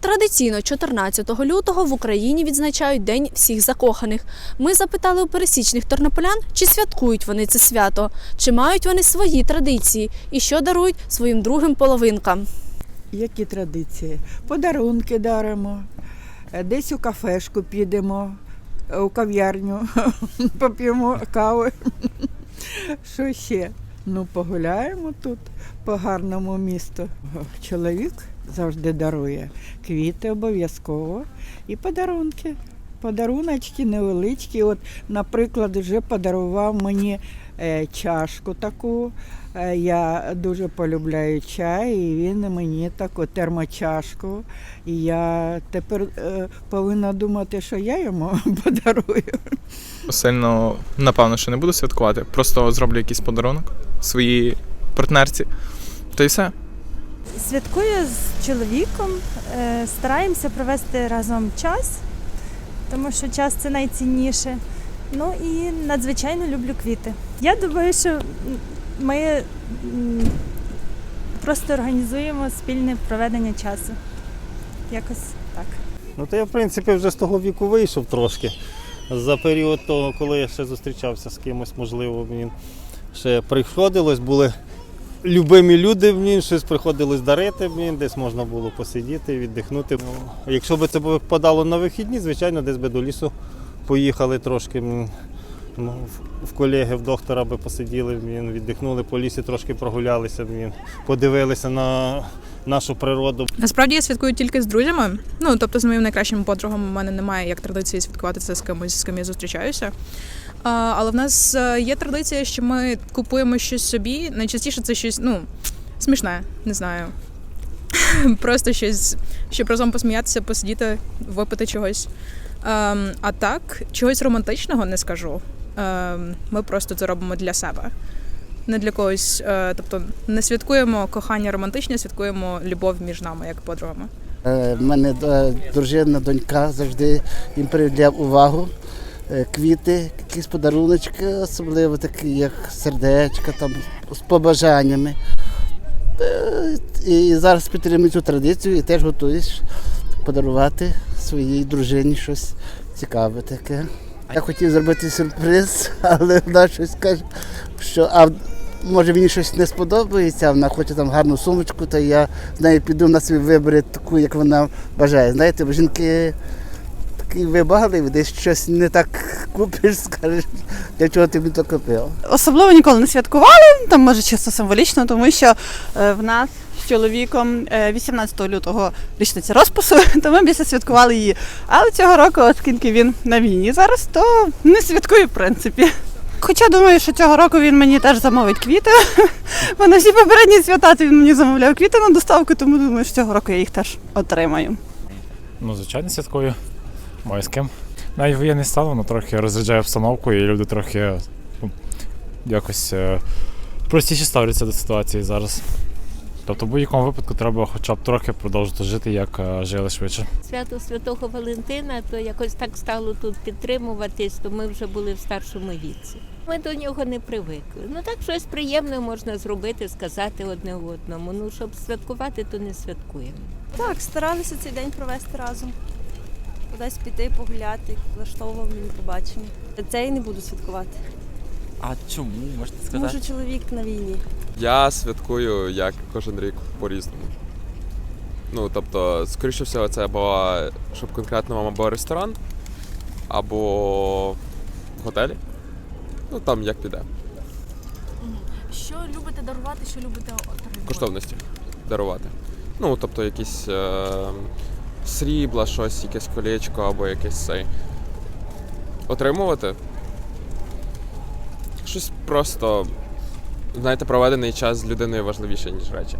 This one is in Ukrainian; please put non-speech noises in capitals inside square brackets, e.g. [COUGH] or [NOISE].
Традиційно 14 лютого в Україні відзначають День всіх закоханих. Ми запитали у пересічних тернополян, чи святкують вони це свято, чи мають вони свої традиції і що дарують своїм другим половинкам. Які традиції? Подарунки даримо, е, десь у кафешку підемо, е, у кав'ярню, [LAUGHS] поп'ємо кави. Що ще? Ну, погуляємо тут по гарному місту. Чоловік завжди дарує квіти обов'язково і подарунки. Подаруночки невеличкі. От, наприклад, вже подарував мені е, чашку таку. Е, Я дуже полюбляю чай, і він мені таку термочашку. І я тепер е, повинна думати, що я йому [LAUGHS] подарую. Сильно, напевно, що не буду святкувати. Просто зроблю якийсь подарунок своїй партнерці. Та й все. Святкую з чоловіком, е, стараємося провести разом час, тому що час це найцінніше. Ну і надзвичайно люблю квіти. Я думаю, що ми просто організуємо спільне проведення часу. Якось так. Ну, то я, в принципі, вже з того віку вийшов трошки. За період того, коли я ще зустрічався з кимось, можливо, мені ще приходилось, були любимі люди, мені щось приходилось дарити, мені десь можна було посидіти, віддихнути. Ну, якщо б це випадало на вихідні, звичайно, десь би до лісу поїхали трошки. Ну, в- колеги, в доктора би посиділи, м, віддихнули по лісі, трошки прогулялися, м, подивилися на нашу природу. Насправді я святкую тільки з друзями. Ну тобто з моїм найкращим подругом у мене немає як традиції святкувати це з кимось, з ким я зустрічаюся. Але в нас е, є традиція, що ми купуємо щось собі. Найчастіше це щось, ну, смішне, не знаю. [LAUGHS] Просто щось, щоб разом посміятися, посидіти, випити чогось. Ем, а так, чогось романтичного не скажу. Ем, ми просто це робимо для себе. Не для когось, е, тобто не святкуємо кохання романтичне, святкуємо любов між нами як подругами. Е, в мене е, дружина, донька завжди їм приділяв увагу. Е, Квіти, якісь подаруночки, особливо такі, як сердечка, там, з побажаннями. Е, І зараз підтримую цю традицію і теж готуюсь подарувати своїй дружині щось цікаве таке. Я хотів зробити сюрприз, [LAUGHS] але вона щось каже, що а може мені щось не сподобається, а вона хоче там гарну сумочку, то я з нею піду на свій вибір таку, як вона бажає. Знаєте, бо жінки такі вибагливі, десь щось не так купиш, [LAUGHS] скажеш, для чого ти мені то купив. Особливо ніколи не святкували, там може чисто символічно, тому що е, в нас з чоловіком е, 18 лютого річниця розпису, [LAUGHS] то ми більше святкували її. Але цього року, оскільки він на війні зараз, то не святкую в принципі. Хоча думаю, що цього року він мені теж замовить квіти, [LAUGHS] бо на всі попередні свята він мені замовляв квіти на доставку, тому думаю, що цього року я їх теж отримаю. Ну, звичайно, святкую. Маю з ким. Навіть воєнний стан, воно трохи розряджає обстановку, і люди трохи ну, якось е, простіше ставляться до ситуації зараз. Тобто в будь-якому випадку треба хоча б трохи продовжити жити, як е, жили швидше. свято Святого Валентина, то якось так стало тут підтримуватись, то ми вже були в старшому віці. Ми до нього не привикли. Ну так щось приємне можна зробити, сказати одне одному. Ну щоб святкувати, то не святкуємо. Так, старалися цей день провести разом. Кудись піти, погуляти, влаштовував мені побачення. Це я не буду святкувати. А чому можете сказати? Тому що чоловік на війні. Я святкую як кожен рік по-різному. Ну, тобто, скоріше всього, це або щоб конкретно вам або ресторан, або готелі. Ну там як піде. Що любите дарувати, що любите отримувати? Коштовності дарувати. Ну, тобто якісь е, срібла, щось, якесь колечко або якесь цей. Отримувати. Щось просто, знаєте, проведений час з людиною важливіше, ніж речі.